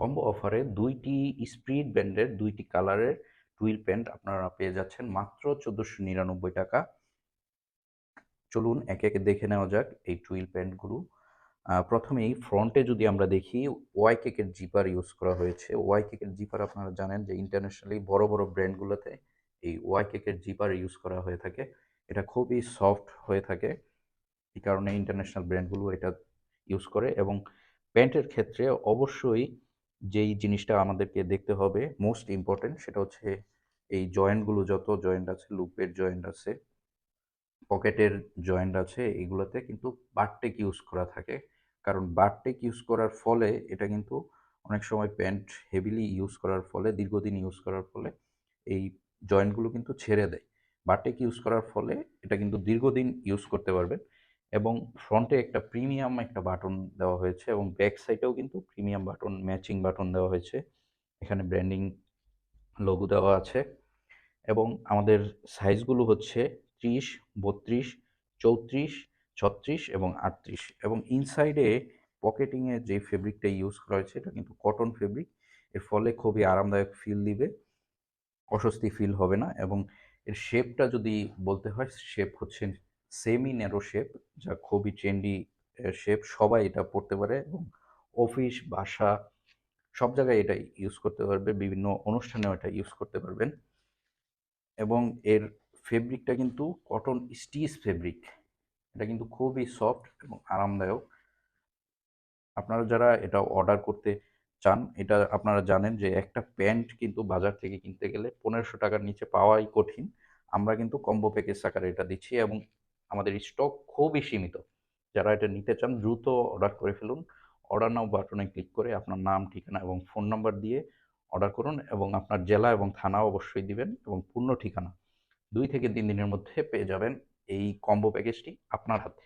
Combo অফারে দুইটি স্প্রিড ব্র্যান্ডের দুইটি কালারের টুইল প্যান্ট আপনারা পেয়ে যাচ্ছেন মাত্র চোদ্দোশো নিরানব্বই টাকা। চলুন একে একে দেখে নেওয়া যাক এই টুইল প্যান্টগুলো। প্রথমেই ফ্রন্টে যদি আমরা দেখি, ওয়াই কেকের জিপার ইউজ করা হয়েছে। ওয়াই কেকের জিপার আপনারা জানেন যে ইন্টারন্যাশনালি বড় বড় ব্র্যান্ডগুলোতে এই ওয়াই কেকের জিপার ইউজ করা হয়ে থাকে। এটা খুবই সফট হয়ে থাকে। এই কারণে ইন্টারন্যাশনাল ব্র্যান্ডগুলো এটা ইউজ করে এবং প্যান্টের ক্ষেত্রে অবশ্যই যেই জিনিসটা আমাদেরকে দেখতে হবে মোস্ট ইম্পর্টেন্ট সেটা হচ্ছে এই জয়েন্টগুলো যত জয়েন্ট আছে লুপের জয়েন্ট আছে, পকেটের জয়েন্ট আছে, এগুলোতে কিন্তু বারটেক ইউজ করা থাকে। কারণ বারটেক ইউজ করার ফলে এটা কিন্তু অনেক সময় প্যান্ট হেভিলি ইউজ করার ফলে, দীর্ঘদিন ইউজ করার ফলে এই জয়েন্টগুলো কিন্তু ছেড়ে দেয়। বারটেক ইউজ করার ফলে এটা কিন্তু দীর্ঘদিন ইউজ করতে পারবেন। এবং ফ্রন্টে একটা প্রিমিয়াম একটা বাটন দেওয়া হয়েছে এবং ব্যাক সাইডেও কিন্তু প্রিমিয়াম বাটন ম্যাচিং বাটন দেওয়া হয়েছে। এখানে ব্র্যান্ডিং লোগো দেওয়া আছে এবং আমাদের সাইজগুলো হচ্ছে ত্রিশ, বত্রিশ, চৌত্রিশ, ছত্রিশ এবং আটত্রিশ এবং ইনসাইডে পকেটিংয়ে যে ফেব্রিকটা ইউজ করা হয়েছে এটা কিন্তু কটন ফেব্রিক এর ফলে খুবই আরামদায়ক ফিল দিবে, অস্বস্তি ফিল হবে না এবং এর শেপটা যদি বলতে হয় শেপ হচ্ছে সেমি ন্যারো শেপ যা খুবই ট্রেন্ডি শেপ সবাই এটা পড়তে পারে এবং অফিস বাসা, সব জায়গায় এটা ইউজ করতে পারবে, বিভিন্ন অনুষ্ঠানেও এটা ইউজ করতে পারবেন। এবং এর ফেব্রিকটা কিন্তু কটন স্টিচ ফেব্রিক এটা কিন্তু খুবই সফট এবং আরামদায়ক। আপনারা যারা এটা অর্ডার করতে চান, এটা আপনারা জানেন যে একটা প্যান্ট কিন্তু বাজার থেকে কিনতে গেলে পনেরোশো টাকার নিচে পাওয়াই কঠিন। আমরা কিন্তু কম্বো প্যাকেজ আকারে এটা দিচ্ছি এবং আমাদের স্টক খুবই সীমিত। যারা এটা নিতে চান, দ্রুত অর্ডার করে ফেলুন। অর্ডার নাও বাটনে ক্লিক করে আপনার নাম, ঠিকানা এবং ফোন নাম্বার দিয়ে অর্ডার করুন এবং আপনার জেলা এবং থানা অবশ্যই দিবেন এবং পূর্ণ ঠিকানা দুই থেকে তিন দিনের মধ্যে পেয়ে যাবেন এই কম্বো প্যাকেজটি আপনার হাতে।